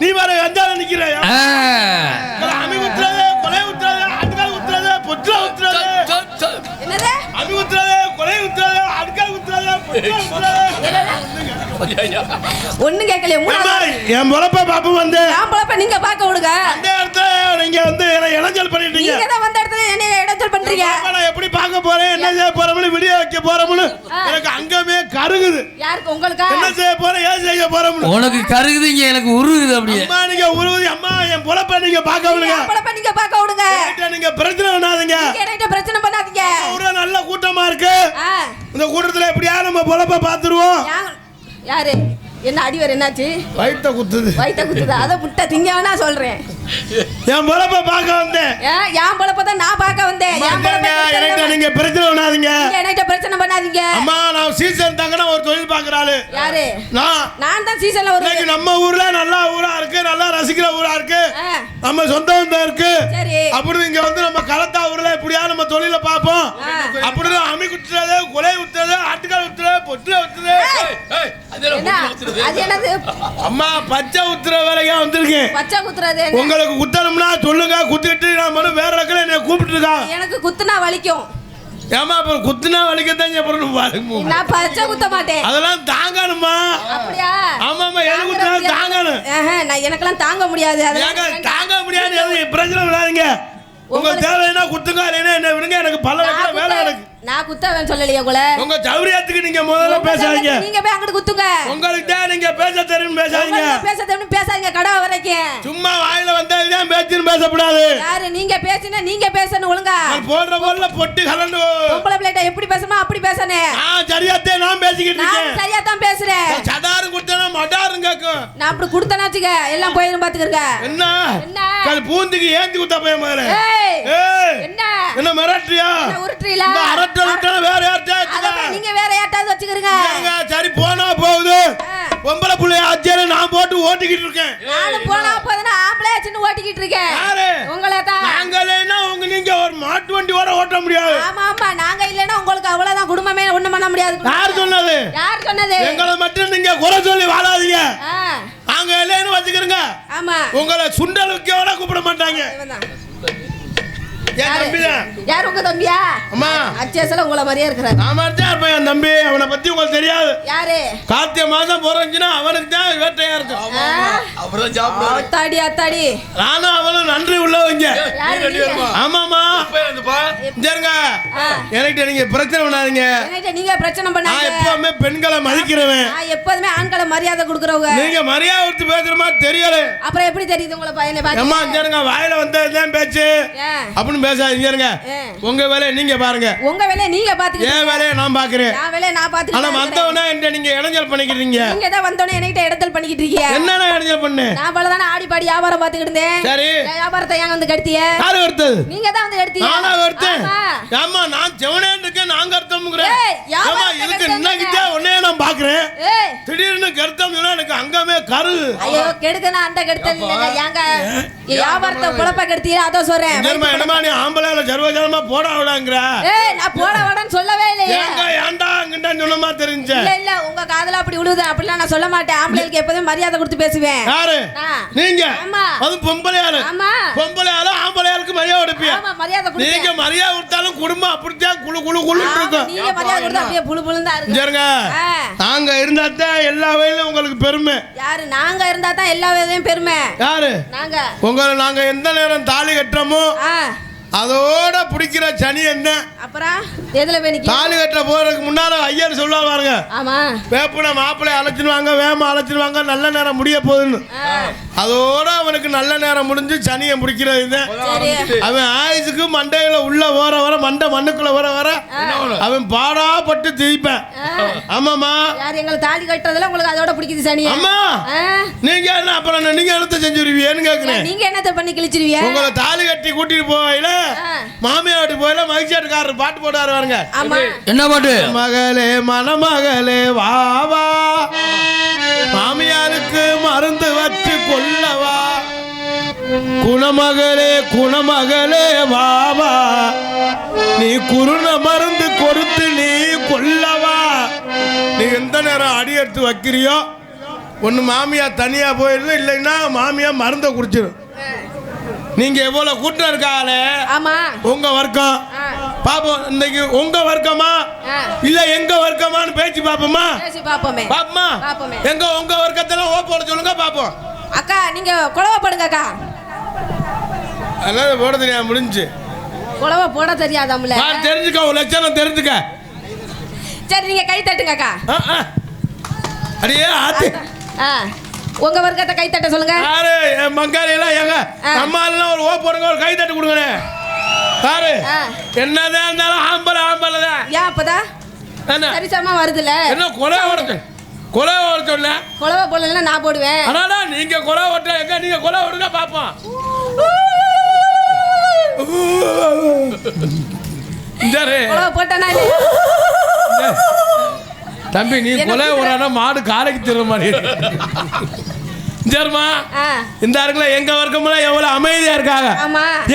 நீ வர வெஞ்சால நிக்கிற ஆ. அமி குத்துறது கொலை குத்துறது அடுக்கால் சொல், சொல். என்னது? அமி குத்துறது கொலை குத்துறது அடுக்கால் கேட்கலையே அம்மா, மூணாவது என் பொழப்ப பாப்பு வந்து. நான் பொழப்ப நீங்க பாக்க விடுங்க. அந்த இடத்துல நீங்க வந்து என்னை இளைஞல் பண்ணிட்டீங்க. நீங்க தான் வந்த இடத்துல என்ன இடத்துல பண்றீங்க. நான் எப்படி பார்க்க போறேன்? என்ன செய்ய போறோம்னு? எனக்கு அங்கமே கருகுது. யாருக்கு உங்களுக்கா? என்ன செய்ய போறேன் ஏன் செய்ய போறோம்னு? உனக்கு கருகுதுங்க எனக்கு உருகுது அப்படியே. அம்மா நீங்க உருவதி அம்மா என் பொழப்ப நீங்க பார்க்க விடுங்க. பொழப்ப நீங்க பாக்க விடுங்க. நீங்க பிரச்சனை பண்ணாதீங்க. என்கிட்ட பிரச்சனை பண்ணாதீங்க. ஊர்ல நல்ல கூட்டமா இருக்கு. இந்த கூட்டத்துல எப்படியா நம்ம பொழப்ப பாத்துருவோம் யா- யாரு? என்ன அடிவர் என்னாச்சு? வயித்த குத்துது. வயித்த குத்துது? அதை முட்டை திங்கவனா சொல்றேன். என் பொழப்ப பார்க்க வந்தேன். என் பொழப்ப தான் நான் பார்க்க வந்தேன். என்கிட்ட நீங்க பிரச்சனை பண்ணாதீங்க. என்கிட்ட பிரச்சனை பண்ணாதீங்க. அம்மா நான் சீசன் தாங்கன்னா ஒரு தொழில் பாக்குறாளு யாரு? நான். நான் தான் சீசன்ல வருவேன் நம்ம ஊர்ல நல்லா ஊரா இருக்கு நல்லா ரசிக்கிற ஊரா இருக்கு. நம்ம சொந்த இருக்கு. சரி. அப்படி இங்க வந்து நம்ம நம்ம தொழில பார்ப்போம். ஆ. அப்படி அமி குத்துறது கொலை குத்துறது ஆட்டுக்கால் குத்துறது பொட்டுல குத்துறது. அம்மா பச்சை குத்துற வேலையா வந்திருக்கேன் பச்சை குத்துறது? உங்களுக்கு குத்தணும்னா சொல்லுங்க குத்திட்டு நான் மறுபடியும் வேற இடத்துல என்னை கூப்பிட்டு இருக்கான் எனக்கு குத்துனா வலிக்கும். ஏமா அப்புறம் குத்துனா வலிக்கத்தான் அப்புறம் பாருங்க. நான் பச்சை குத்த மாட்டேன். அதெல்லாம் தாங்கணுமா அப்படியா? ஆமாமா எது குத்தினாலும் தாங்கணும். நான் எனக்கெல்லாம் தாங்க முடியாது. தாங்க முடியாது பிரச்சனை விடாதீங்க உங்களுக்கு உங்களுக்கு- தேவைன்னா குத்துங்க இல்லைன்னா என்ன விடுங்க எனக்கு பல நான் குத்தவன் சொல்லலையே உங்களை. உங்க சௌரியத்துக்கு நீங்க முதல்ல பேசாதீங்க. நீங்க போய் அங்கிட்டு குத்துங்க. உங்களுக்கு தான் நீங்க பேச தெரியும் பேசாதீங்க. பேச தெரியும் பேசாதீங்க கடை வரைக்கும் சும்மா வாயில வந்ததுதான் பேச்சுன்னு பேசக்கூடாது. யாரு நீங்க பேசினா நீங்க பேசணும் ஒழுங்கா. போடுற போல பொட்டு கலந்து பொம்பளை பிள்ளைகிட்ட எப்படி பேசணுமோ அப்படி பேசணும் நான் சரியாத்தே நான் பேசிக்கிட்டு நான் இருக்கேன். சரியா தான் பேசுறேன் சடாரு கொடுத்தனா மடாரும் கேட்கும் நான் அப்படி வச்சுக்க எல்லாம் போயிடும் பாத்துக்கிறங்க என்ன? என்ன? கல் பூந்துக்கு ஏந்தி குத்த போய் மாதிரி என்ன? என்ன மிரட்டுறியா? உருட்டுறீங்களா? அரட்டல் விட்டா வேற போய் நீங்க வேற யார்ட்டாவது வச்சுக்கிறீங்க. சரி போனா போகுது. பொம்பளை புள்ளைய ஆச்சரிய நான் போட்டு ஓட்டிக்கிட்டு இருக்கேன். நானும் போனா போதுன்னா ஆம்பளை சின்ன ஓட்டிக்கிட்டு இருக்கேன். யாரு? உங்களை தான். நாங்களேன்னா உங்க நீங்க ஒரு மாட்டு வண்டி வர ஓட்ட முடியாது. ஆமா ஆமா நாங்க இல்லைன்னா உங்களுக்கு அவ்வளவுதான் குடும்பமே ஒண்ணும் பண்ண முடியாது. யார் சொன்னது? யார் சொன்னது? எங்களை மட்டும் நீங்க குறை சொல்லி வாழாதீங்க. நாங்க இல்லைன்னு வச்சுக்கிறோங்க. ஆமா. உங்களை சுண்டல் வைக்கோட கூப்பிட மாட்டாங்க. யாரு? உங்க தம்பியா? அம்மா. அச்சேசல உங்களை மாதிரியே இருக்கிறாரு. நான் இருப்பேன் என் தம்பி. அவனை பத்தி உங்களுக்கு தெரியாது. யாரு? கார்த்திகை மாசம் பிறந்துச்சுன்னா அவனுக்கு தான் வேட்டையா இருக்கும். சாப்பிடுவாரு. அத்தாடி அத்தாடி. நானும் அவனும் நன்றி உள்ளவங்க? ஆமாமா. சரிங்க. என்கிட்ட நீங்க பிரச்சனை பண்ணாதீங்க. என்கிட்ட நீங்க பிரச்சனை எப்பவுமே பெண்களை மதிக்கிறவன். நான் எப்போதுமே ஆண்களை மரியாதை கொடுக்குறவங்க. நீங்க மரியாதை கொடுத்து பேசுற மாதிரி தெரியல. அப்புறம் எப்படி தெரியுது உங்களை பையனை அம்மா பார்த்து சரிங்க வாயில வந்ததுதான் பேச்சு. ஏன்? பேசாதீங்க இருங்க? உங்க வேலையை நீங்க பாருங்க. உங்க வேலையை நீங்க பாத்துக்கிட்டு என் வேலையை நான் பாக்குறேன். நான் வேலையை நான் ஆனா பாத்துக்கிட்டு வந்தவனா என்கிட்ட நீங்க இடைஞ்சல் பண்ணிக்கிறீங்க நீங்க தான் வந்தோடனே என்கிட்ட இடத்தல் பண்ணிக்கிட்டு இருக்கீங்க. என்னென்ன இடைஞ்சல் பண்ணு? நான் போல தானே ஆடி பாடி வியாபாரம் பாத்துக்கிட்டு இருந்தேன். சரி. வியாபாரத்தை ஏன் வந்து கடுத்திய யாரு வருத்தது நீங்க தான் வந்து எடுத்தீங்க நானா வருத்தேன் ஆமா. நான் செவனேன்னு இருக்கேன் நான் கருத்தம்ங்கிறேன் ஏய், வியாபாரத்தை ஆமா இதுக்கு கருத்தம் இன்னைக்கிட்டே உடனே நான் பாக்குறேன் ஏய் சொன்னா எனக்கு அங்கமே கரு. ஐயோ கெடுக்கனா அந்த கெடுத்தல் இல்லைங்க. ஏங்க வியாபாரத்தை குழப்ப கெடுத்தீங்க அதான் சொல்றேன். என்னமா என்னமா நீ ஆம்பளை சர்வஜனமா போடா விடாங்கிற ஏய் நான் போட வாடன்னு சொல்லவே இல்லையே. ஏங்க ஏன்டா அங்கிட்டான்னு சொன்னமா தெரிஞ்ச? இல்ல இல்ல உங்க காதுல அப்படி விழுது அப்படிலாம் நான் சொல்ல மாட்டேன். ஆம்பளைக்கு எப்போதும் மரியாதை கொடுத்து பேசுவேன். யாரு. நீங்க? ஆமா. அது பொம்பளை ஆளு ஆமா. பொம்பளை ஆளு ஆம்பளை ஆளுக்கு மரியாதை கொடுப்பியா? ஆமா மரியாதை நீங்க கொடுத்து மரியாதை கொடுத்தாலும் குடும்பம் அப்படித்தான் குழு குழு குழுன்னு இருக்கும். நீங்க மரியாதை கொடுத்து அப்படியே புழு புழுந்தா இருக்கு சரிங்க. நாங்க இருந்தா தான் எல்லா வயலும் உங்களுக்கு பெருமை. யாரு நாங்க இருந்தா தான் எல்லா வேலையும் பெருமை. யாரு? நாங்க. உங்களை நாங்க எந்த நேரம் தாலி கட்டுறோமோ அதோட பிடிக்கிற சனி என்ன? அப்புறம் எதுல போய் தாலி கட்ட போறதுக்கு முன்னால ஐயர் சொல்லுவா பாருங்க. ஆமா. வேப்புன மாப்பிள்ளை அழைச்சிடுவாங்க வேம அழைச்சிடுவாங்க நல்ல நேரம் முடிய போகுதுன்னு. அதோட அவனுக்கு நல்ல நேரம் முடிஞ்சு சனியை முடிக்கிறது அவன் ஆயுசுக்கு மண்டையில உள்ள வர வர மண்டை மண்ணுக்குள்ள வர வர அவன் பாடாப்பட்டு திரிப்பேன். ஆமாமா யார் எங்களை தாலி கட்டுறதுல உங்களுக்கு அதோட பிடிக்குது சனி அம்மா நீங்க என்ன அப்புறம் நீங்க என்னத்த செஞ்சுருவீங்கன்னு கேக்குறேன். நீங்க என்னத்த பண்ணி கிழிச்சிருவிய? உங்களை தாலி கட்டி கூட்டிட்டு போயில வீட்டு போயில மகிழ்ச்சியாட்டுக்காரர் பாட்டு போட்டாரு பாருங்க. ஆமா. என்ன பாட்டு? மகளே மணமகளே வா வா. மாமியாருக்கு மருந்து வச்சு குணமகளே குணமகளே வா வா. நீ குருண மருந்து கொடுத்து நீ கொல்லவா. நீ எந்த நேரம் அடி எடுத்து வைக்கிறியோ ஒன்று மாமியா தனியா போயிடும் இல்லைன்னா மாமியா மருந்தை குடிச்சிடும் நீங்க எவ்வளவு கூட்டம் இருக்காங்களே ஆமா. உங்க வர்க்கம். பாப்போம் இன்னைக்கு உங்க வர்க்கமா. இல்ல எங்க வர்க்கமான்னு பேச்சு பாப்போமா? பாப்போமே. பாப்போமா? பாப்போமே. எங்க உங்க வர்க்கத்தெல்லாம் ஓ போட சொல்லுங்க பாப்போம். அக்கா நீங்க குழவை போடுங்க அக்கா. அதெல்லாம் போட தெரியாம முடிஞ்சு. குழவை போட தெரியாதாம்ல? தெரிஞ்சுக்க ஒரு லட்சணம் தெரிஞ்சுக்க. சரி நீங்க கை தட்டுங்க அக்கா ஆ, ஆ. அடியே ஆத்தி. ஆ, உங்க வர்க்கத்தை கை தட்ட சொல்லுங்க. யாரு? என் மங்காளி எல்லாம் எங்க. அம்மா எல்லாம் ஒரு ஓ போடுங்க ஒரு கை தட்டு கொடுங்கண்ணே. யாரு. என்னதான் இருந்தாலும் ஆம்பளை ஆம்பளை தான். ஏன் அப்பதான் சரிசமா வருதுல என்ன கொலை ஓடுச்சு கொலை ஓட குழவை போடலன்னா நான் போடுவேன். அடாடா நீங்க கொலை ஓட்ட எங்க? நீங்க கொலை ஓடுங்க பாப்போம். தம்பி நீ கொலை? ஓடானா மாடு காலைக்கு திரும்ப மாதிரி. சரிம்மா இந்த இடத்துல எங்க வர்க்கம்லாம் எவ்வளவு அமைதியா இருக்காங்க?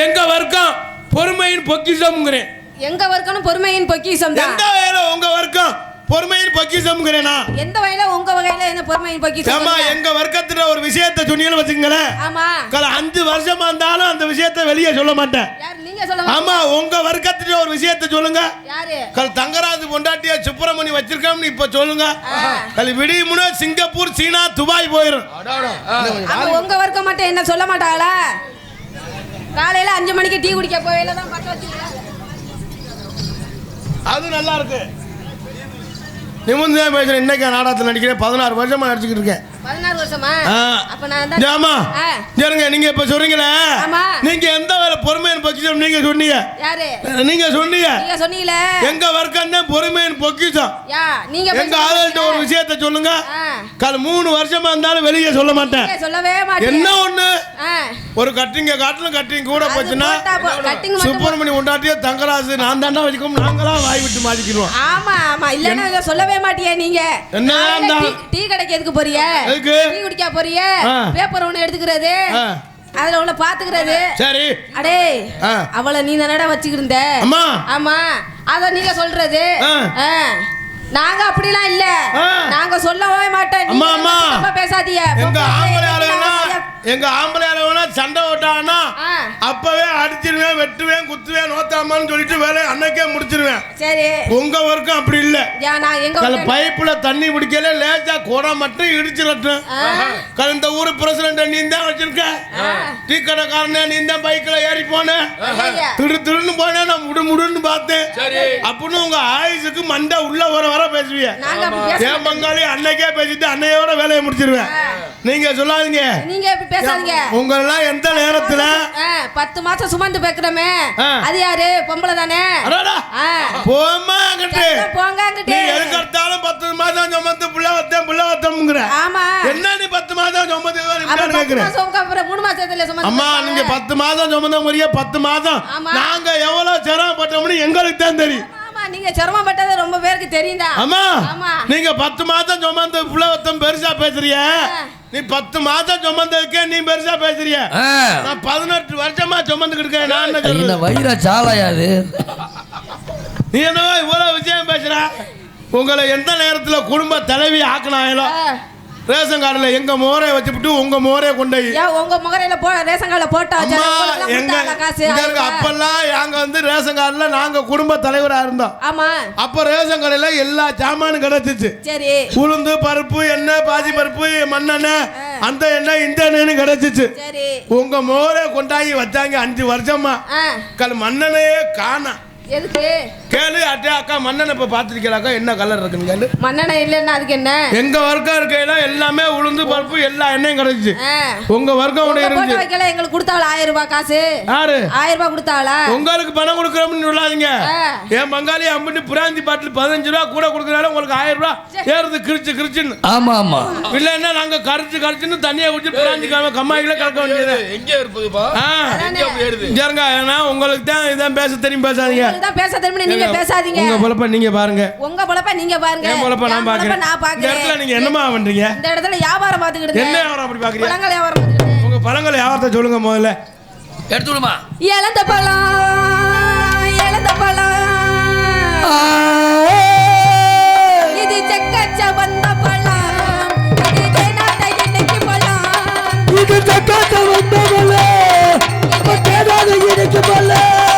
எங்க வர்க்கம்? பொறுமையின் பொக்கிஷம்ங்கிறேன். எங்க வர்க்கம்னு பொறுமையின் பொக்கிஷம் தான் எந்த வகையில உங்க வர்க்கம்? பொறுமையின் பொக்கிஷம்ங்கிறேனா? எந்த வகையில உங்க வகையில என்ன பொறுமையின் பொக்கிஷம் ஏம்மா சொல்லுங்க. எங்க வர்க்கத்துல ஒரு விஷயத்தை சொன்னீங்கன்னு வச்சுங்களேன் ஆமா. கல அஞ்சு வருஷமா இருந்தாலும் அந்த விஷயத்தை வெளியே சொல்ல மாட்டேன். யார் நீங்க சொல்லுங்க ஆமா உங்க வர்க்கத்துல ஒரு விஷயத்தை சொல்லுங்க. யாரு? கல் தங்கராஜ் பொண்டாட்டியா சுப்பிரமணி வச்சிருக்கோம்னு இப்ப சொல்லுங்க. கல் விடியுமுன சிங்கப்பூர் சீனா துபாய் போயிரும். அப்ப உங்க வர்க்கம் மட்டும் என்ன சொல்ல மாட்டாங்களா? காலையில அஞ்சு மணிக்கு டீ குடிக்க போயில தான் பத்த வச்சீங்க அது நல்லா இருக்கு. நிமிர்ந்து தான் பேசுறேன். இன்னைக்கு நாடகத்தில் நடிக்கிறேன். பதினாறு வருஷமா நடிச்சுக்கிட்டு இருக்கேன். பதினாறு வருஷமா? ஆமா. சரிங்க நீங்க இப்ப சொல்றீங்களே. நீங்க எந்த பொக்கிஷம் நீங்க சொன்னீங்க. யாரு? நீங்க சொன்னீங்க. நீங்க சொன்னீங்களே. எங்க வர்க்கம் தான் பொறுமையின் பொக்கிஷம். நீங்க எங்க. ஆளுகிட்ட ஒரு விஷயத்த சொல்லுங்க. கால் மூணு வருஷமா இருந்தாலும் வெளியே சொல்ல மாட்டேன். சொல்லவே மாட்டீங்க என்ன ஒண்ணு. ஒரு கட்டிங்க காட்டிலும் கட்டிங் கூட போச்சுன்னா சுப்பிரமணி உண்டாட்டிய தங்கராசு நான் தாண்டா வச்சுக்கோம் நாங்களா வாய் விட்டு மாட்டிக்கிடுவோம். ஆமா ஆமா. இல்லன்னா சொல்லவே மாட்டியே நீங்க. இருந்தா? டீ- கடைக்கு எதுக்கு போறிய? டீ குடிக்க போறிய. பேப்பர் ஒண்ணு எடுத்துக்கிறது. அதுல உள்ள பாத்துக்கிறது. சரி. அடே. அவளை நீ தானடா வச்சுக்கிருந்த? அம்மா. ஆமா. அத நீங்க சொல்றது. நாங்க அப்படிலாம் இல்ல. நாங்க சொல்லவே மாட்டோம். பேசாதீங்க. எங்க பொம்பளை ஆம்பளை பிள்ளைங்க ஆளுங்கன்னா நாங்க எங்க ஆம்பளை ஆளுங்கன்னா சண்டை ஓட்டாங்கன்னா ஆ. அப்பவே அடிச்சிருவேன் வெட்டுவேன் குத்துவேன் நோத்தாமான்னு சொல்லிட்டு வேலையை அன்னைக்கே முடிச்சிருவேன். சரி. உங்க ஒர்க்கும் அப்படி இல்ல? பைப்புல தண்ணி பிடிக்கல லேசா குடம் மட்டும் இடிச்சிடட்டும் ஆ. கல இந்த ஊரு பிரசிடண்ட நீ தான் வச்சிருக்க? டீ கடைக்காரனே நீ தான் பைக்ல ஏறி போன? ஐயா. திரு திருன்னு போனேன் நான் முடு முடுன்னு பார்த்தேன். சரி. அப்படின்னு உங்க ஆயுசுக்கு மண்டை உள்ள வர வர பேசுவிய. ஏன் பங்காளி அன்னைக்கே பேசிட்டு அன்னையோட வேலையை முடிச்சிருவேன். நீங்க சொல்லாதீங்க. நீங்க எப்படி பேசாதீங்க. உங்களெல்லாம் எந்த நேரத்துல? பத்து மாசம் சுமந்து பேக்குறமே. அது யாரு? பொம்பளை தானே. போம்மா அங்கிட்டு. போங்க அங்கிட்டு. எதுக்கு எடுத்தாலும் பத்து மாதம் சுமந்து புள்ள வத்தேன் புள்ள வத்தம்ங்கிற ஆமா. என்ன நீ பத்து மாதம் சுமந்து கேக்குறேன் மாசம் மூணு மாசத்துல சுமந்து அம்மா. நீங்க பத்து மாதம் சுமந்த மாதிரியே பத்து மாதம் ஆமா. நாங்க எவ்வளவு சிரமப்பட்டோம்னு எங்களுக்கு தான் தெரியும். ஆமா நீங்க சிரமப்பட்டது ரொம்ப பேருக்கு தெரியும் தான் அம்மா ஆமா. நீங்க பத்து மாதம் சுமந்து புள்ளவத்தம் பெருசா பேசுறிய. நீ பத்து மாதம் சுமந்ததுக்கே நீ பெருசா பேசுறிய. நான் பதினெட்டு வருஷமா சுமந்துக்கிட்டு இருக்கேன் நான் என்ன சொல்றது? வயிறா சாலையா அது நீ என்னவோ இவ்வளவு விஷயம் பேசுற? உங்களை எந்த நேரத்துல குடும்ப தலைவி ஆக்கினாங்களோ. ரேஷன் கார்டுல எங்க மோரைய வச்சுவிட்டு உங்க மோரைய கொண்டு போய். ஏன் உங்க முகரையில போ ரேஷன் கார்டுல போட்டா எங்க? அப்பெல்லாம் நாங்க வந்து ரேஷன் கார்டுல நாங்க குடும்ப தலைவரா இருந்தோம். ஆமா. அப்ப ரேஷன் கடையில எல்லா சாமானும் கிடைச்சிச்சு. சரி. உளுந்து பருப்பு எண்ணெய் பாசி பருப்பு மண்ணெண்ணெய் அந்த எண்ணெய் இந்த எண்ணெய்னு கிடைச்சிச்சு. உங்க மோரை கொண்டாங்கி வச்சாங்க அஞ்சு வருஷமா. கல் மண்ணெண்ணையே காணா. எதுக்கு? கேளு அட்டே அக்கா மண்ணெண்ணெய் இப்ப பாத்திருக்கீங்களாக்கா என்ன கலர் இருக்குன்னு கேளு. மண்ணெண்ணெய் இல்லைன்னா அதுக்கு என்ன? எங்க வர்க்கம் இருக்கையில எல்லாமே உளுந்து பருப்பு எல்லா எண்ணெயும் கிடைச்சிச்சு. ஆ. உங்க வர்க்கம் உடைய இருந்துச்சு. வைக்கல எங்களுக்கு கொடுத்தாவளா? ஆயிரம் ரூபாய் காசு. யாரு? ஆயிரம் ரூபாய் கொடுத்தாவளா? உங்களுக்கு பணம் கொடுக்குறோம்னு சொல்லாதீங்க. என் பங்காளி அம்பிட்டு பிராந்தி பாட்டில் பதினஞ்சு ரூபா கூட கொடுக்குறாலும் உங்களுக்கு ஆயிரம் ரூபா ஏறுது கிரிச்சு கிரிச்சுன்னு. ஆமா ஆமா. இல்லைன்னா நாங்க கரிச்சு கரிச்சுன்னு தண்ணியை குடிச்சு பிராந்திக்காம கம்மாயில கலக்க வேண்டியது எங்க இருப்பதுப்பா ஏறுது ஏன்னா உங்களுக்கு தான் இதான் பேச தெரியும் பேசாதீங்க. தான் பேச திரும்ப நீங்க பேசாதீங்க. உங்க பொழப்ப நீங்க பாருங்க. உங்க பொழப்ப நீங்க பாருங்க. என் பொழப்ப நான் பாக்குறேன். நான் பாக்குறேன். இடத்துல நீங்க என்னமா பண்றீங்க? இந்த இடத்துல வியாபாரம் பாத்துக்கிட்டு என்ன வியாபாரம் அப்படி பாக்குறீங்க? பழங்கள் வியாபாரம் உங்க பழங்கள் வியாபாரத்தை சொல்லுங்க முதல்ல. எடுத்து விடுமா? பழம் இளந்த பழம். இது செக்கச்ச வந்த பழம். இது தேனாத்த இன்னைக்கு பழம். இது செக்கச்ச வந்த பழம் தேனாத இன்னைக்கு பழம்.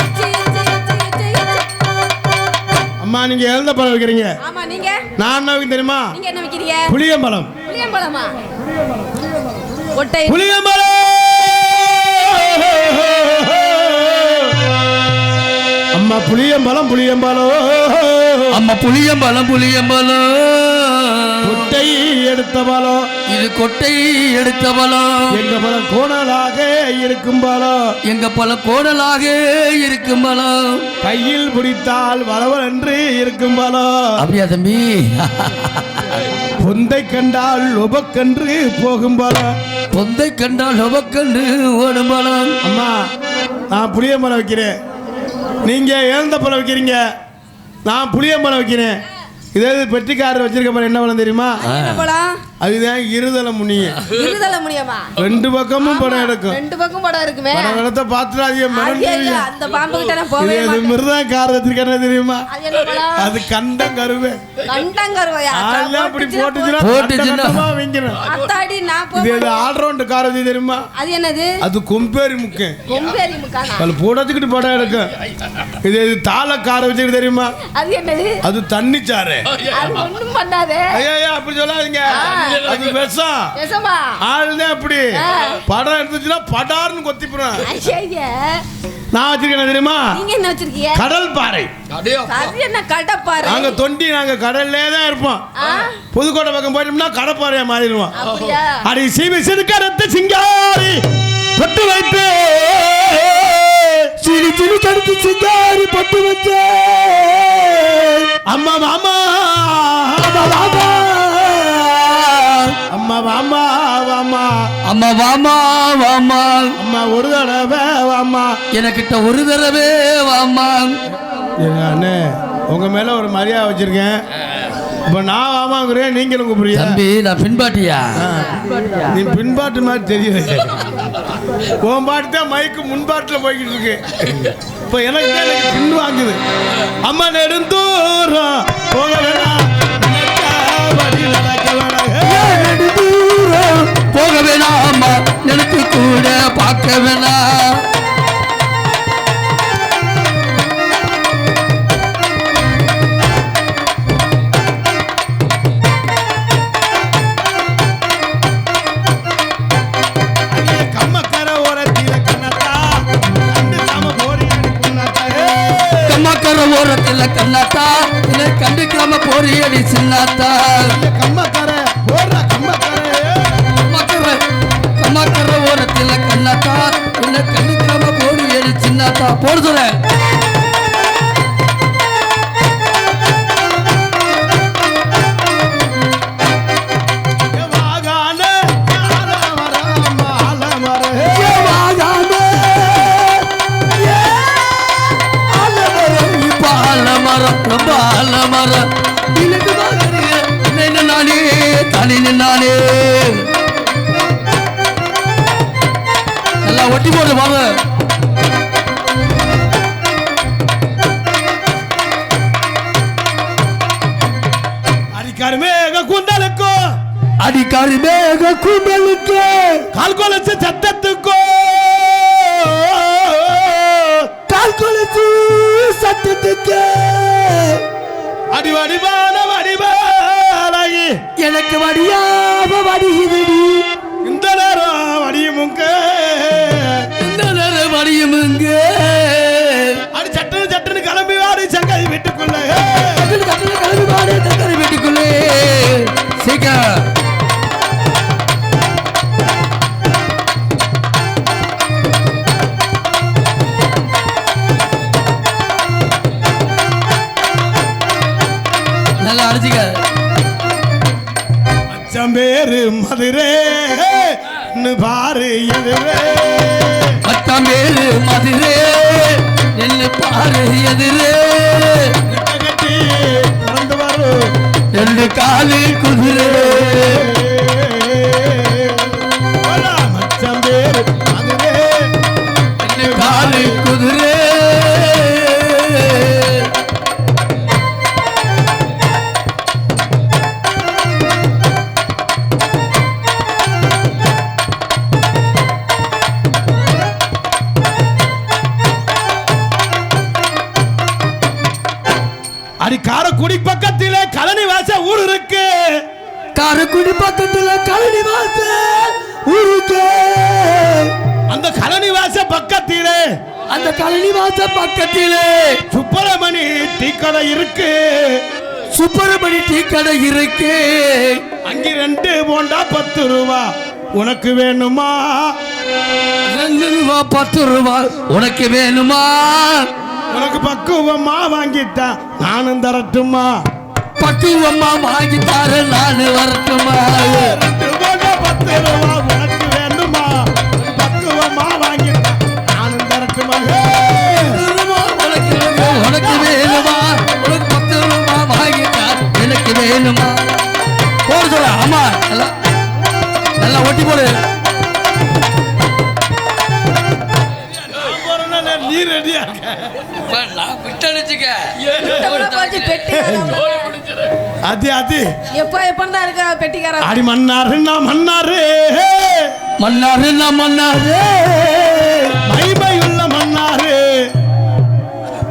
இச்சு இச்சு இச்சு இச்சு அம்மா நீங்க எழுந்த பழம் வைக்கிறீங்க. ஆமா நீங்க? நான் என்ன வைக்கிறேன் தெரியுமா? புளியம்பழம். புளியம்பழமா? அம்மா புளியம்பழம் புளியம்பழம். அம்மா புளியம்பழம் புளியம்பழம். கொட்டை எடுத்த இது கொட்டை எடுத்த பழம் எங்க பழம் கோணலாக இருக்கும் பழம் எங்க பழம் கோடலாக இருக்கும் பழம் கையில் பிடித்தால் வளவல் என்று இருக்கும் பழம் அப்படியா தம்பி? பொந்தை கண்டால் உபக்கன்று போகும் பழம் பொந்தை கண்டால் ஒபக்கண்டு ஓடும் பழம் அம்மா நான் புளியம்பழம் வைக்கிறேன். நீங்க இழந்த பழம் வைக்கிறீங்க? நான் புளியம்பழம் வைக்கிறேன். இதே இது பெட்டிக்காரர் வச்சிருக்க பழம் என்ன பழம் தெரியுமா? அதுதான் இருதலை முனிய இருதல முடியுமா ரெண்டு பக்கமும் படம் எடுக்கும். ரெண்டு பக்கம் படம் இருக்குமே. படம் எடுத்த பாத்துறாதீங்க ஐயா, மிரண்டுருவீங்க. அந்த பாம்பு கிட்ட நான் இது இது மாட்டேன். மிருதான் கார் வச்சிருக்கேன்னு தெரியுமா? அது அது கண்டம் கருவே. கண்டங்கருவையா அதெல்லாம் அப்படி போட்டுச்சுன்னா போட்டுச்சுன்னா- கண்டமா வீங்கிடும் அத்தாடி நான் இது போக இது ஆல்ரவுண்ட் கார் வச்சு தெரியுமா? அது என்னது? அது கொம்பேரி முக்கேன் கொம்பேரி முக்கானா? அதில் போடச்சுக்கிட்டு படம் எடுக்கும். இது இது தாள காரை வச்சுக்கிட்டு தெரியுமா? அது என்னது? அது தண்ணி சாறு அது ஒண்ணும் பண்ணாதே. ஐயா ஐயா, அப்படி சொல்லாதீங்க. அது விஷம் பேசமா ஆளுதே அப்படி. ஆ. படம் எடுத்துச்சுன்னா படார்னு கொத்திப்புறேன் நான் வச்சிருக்கேன் தெரியுமா? நீங்க என்ன வச்சிருக்கீங்க? கடல் பாறை. என்ன கடப்பாரு நாங்க தொண்டி நாங்க கடல்லே தான் இருப்போம். புதுக்கோட்டை பக்கம் போயிட்டோம்னா கடப்பாறையா மாறிடுவோம். அடி சீவி சிறுக்கரத்து சிங்காரி பொட்டு வைத்து. சிரி சிரி கருத்து சிங்காரி பொட்டு வச்சு. அம்மா மாமா அம்மா மாமா அம்மா மாமா வாமா அம்மா வாமா வாமா அம்மா ஒரு தடவை வாமா எனக்கிட்ட ஒரு தடவை வாமா எங்க அண்ணே உங்க மேல ஒரு மரியாதை வச்சிருக்கேன். இப்ப நான் வாமாங்கிறேன் நீங்களும் கூப்பிடுறியா தம்பி நான் பின்பாட்டியா? நீ பின்பாட்டு மாதிரி தெரியல உன் பாட்டு தான் மைக்கு முன்பாட்டில் போய்கிட்டு இருக்கு. இப்போ எனக்கு தான் எனக்கு பின் வாங்குது அம்மா நெடுந்தூரம் போக வேணாம் போக வேணாம். ஏய், கூட பார்க்க வேணாம் ஓரத்தில் கண்ணாத்தா இதை கண்டுக்காம போறியடி சின்னாத்தா. கம்மக்கரை, போடுற கம்மக்கரை. கம்மாக்கர ஓரத்தில் கண்ணாத்தா இதை கண்டுக்காம போறியடி சின்னாத்தா. போடு ஆலமரம் ரொம்ப எனக்கு வாங்க நானே தனி நானே. நல்லா ஒட்டி போடு வாங்க அடிக்காருமேக குந்தலுக்கும் அடிக்காரி மேக கும்பலுக்கு கால் கொலைச்ச சத்தத்துக்கோ. அடி வடிவான வடிவாலகி. எனக்கு வடியாம வடியுதடி. இந்த நேரம் வடியுமுங்க. இந்த நேரம் வடியுமுங்க. அடி சட்டுன்னு சட்டுன்னு கிளம்பி வாடி சங்கை வீட்டுக்குள்ள. கிளம்பி வாடே தக்கரை வீட்டுக்குள்ளே. சீக்கிரம். மதுரே பாரு எதிரே. பேரு மதுரே நெல்லு பாரு எதிரே. கிட்ட திறந்து வரும். ரெண்டு காலு குதிரை. காரக்குடி பக்கத்திலே கழனி வாச ஊர் இருக்கு. காரக்குடி பக்கத்துல கழனி வாசல் ஊருக்கு அந்த கழனி வாச பக்கத்திலே அந்த கழனி வாசல் பக்கத்திலே சுப்பிரமணி டீ கடை இருக்கு. சுப்பிரமணி டீ கடை இருக்கு. அங்கே ரெண்டு போண்டா பத்து ரூபா. உனக்கு வேணுமா? ரெண்டு ரூபா பத்து ரூபா. உனக்கு வேணுமா? உனக்கு பக்குவமா வாங்கிட்டா நானும் தரட்டுமா? பக்குவம்மா வாங்கி தாரு நானு வரட்டுமா? பத்து ரூபா உனக்கு வேணுமா உனக்கு பக்குவமா வாங்கிட்டா நானும் தரட்டுமா? ஹே! உனக்கு வேணுமா? உனக்கு பத்து ரூபா எனக்கு வேணுமா? போடு சொல்ல ஆமா நல்லா ஒட்டி போடு. நீ ரெடியா இருக்க. நான் விட்டடிச்சுக்க. அது அது. எப்போ எப்போ தான் இருக்க பெட்டிக்காரன் அடி மன்னாரு நான் மன்னாரு. மன்னாரு நான் மன்னாரு. மைமையுள்ள மன்னாரு.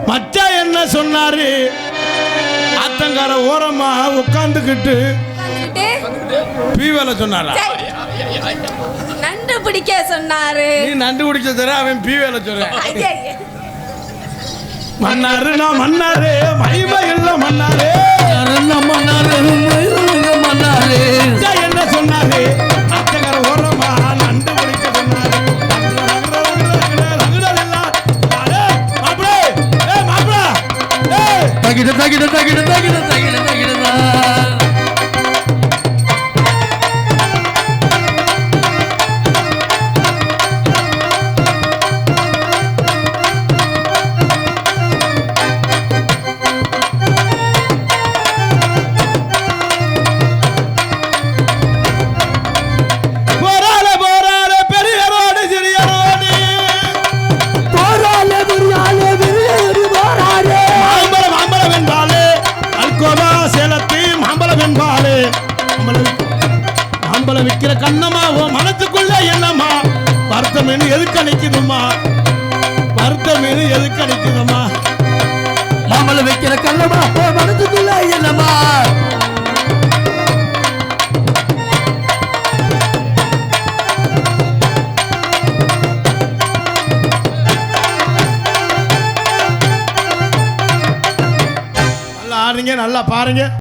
மச்சா என்ன சொன்னாரு? ஆத்தங்கர ஓரமா உட்காந்துக்கிட்டு பீவேல சொன்னாரா? நண்டு பிடிக்க சொன்னாரு. நீ நண்டு குடிச்ச தர அவன் பீவேல சொல்றேன் ஐயா, மன்னாரு. மன்னாரு. மைமையுள்ள மன்னாரு. மன்னாரு என்ன சொன்னாரு? வறுத்த மீன் எதுக்கு அணைக்குதும்மா வறுத்த மீன் எதுக்கு அணைக்குதும்மா மாமலை வைக்கிற கல்லமா மனதுக்குள்ள என்னமா நல்லா ஆடுறீங்க நல்லா பாருங்க.